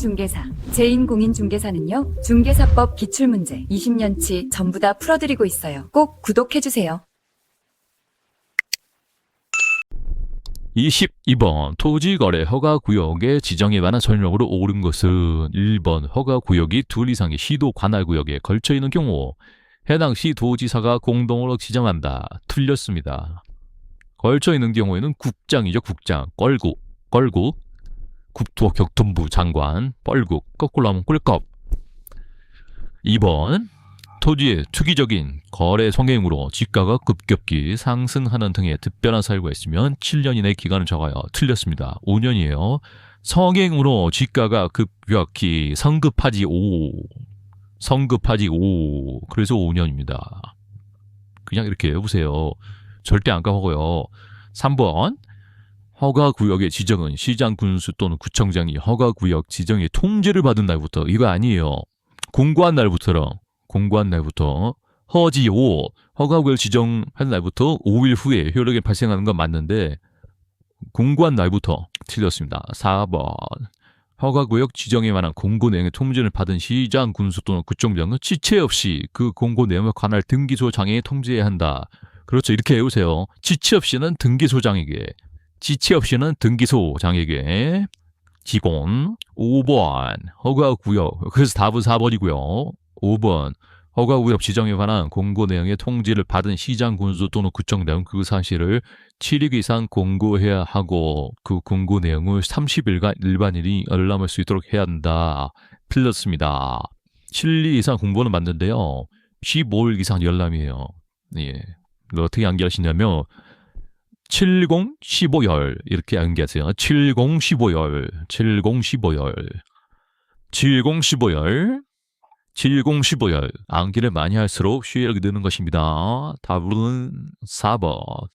공인중개사. 제인 공인중개사는요, 중개사법 기출문제 20년치 전부 다 풀어드리고 있어요. 꼭 구독해주세요. 22번 토지거래 허가구역의 지정에 관한 설명으로 옳은 것은 1번 허가구역이 둘 이상의 시도 관할구역에 걸쳐 있는 경우 해당 시도지사가 공동으로 지정한다. 틀렸습니다. 걸쳐 있는 경우에는 국장이죠. 국장. 껄국. 껄국. 국토교통부 장관. 뻘국. 거꾸로 하면 꿀꺽. 2번 토지의 투기적인 거래 성행으로 지가가 급격히 상승하는 등의 특별한 사유가 있으면 7년 이내 기간을 정하여 틀렸습니다. 5년이에요. 성행으로 지가가 급격히 성급하지 5. 성급하지 5. 그래서 5년입니다. 그냥 이렇게 해보세요. 절대 안 까먹어요. 3번 허가구역의 지정은 시장 군수 또는 구청장이 허가구역 지정의 통지를 받은 날부터 이거 아니에요. 공고한 날부터라 공고한 날부터 허지 5 허가구역 지정한 날부터 5일 후에 효력에 발생하는 건 맞는데 공고한 날부터 틀렸습니다. 4번 허가구역 지정에 관한 공고 내용의 통지를 받은 시장 군수 또는 구청장은 지체 없이 그 공고 내용에 관할 등기소장에 통지해야 한다. 그렇죠. 이렇게 해오세요. 지체 없이는 등기소장에게 지체 없이는 등기소 장에게 직원 5번 허가구역 그래서 답은 4번이고요. 5번 허가구역 지정에 관한 공고 내용의 통지를 받은 시장 군수 또는 구청장은 그 사실을 7일 이상 공고해야 하고 그 공고 내용을 30일간 일반인이 열람할 수 있도록 해야 한다. 틀렸습니다. 7일 이상 공고는 맞는데요. 15일 이상 열람이에요. 예. 어떻게 연기하시냐면 70, 15열 이렇게 연기하세요. 70, 15열, 70, 15열, 70, 15열, 70, 15열. 암기를 많이 할수록 쉬력이 느는 것입니다. 답은 4번.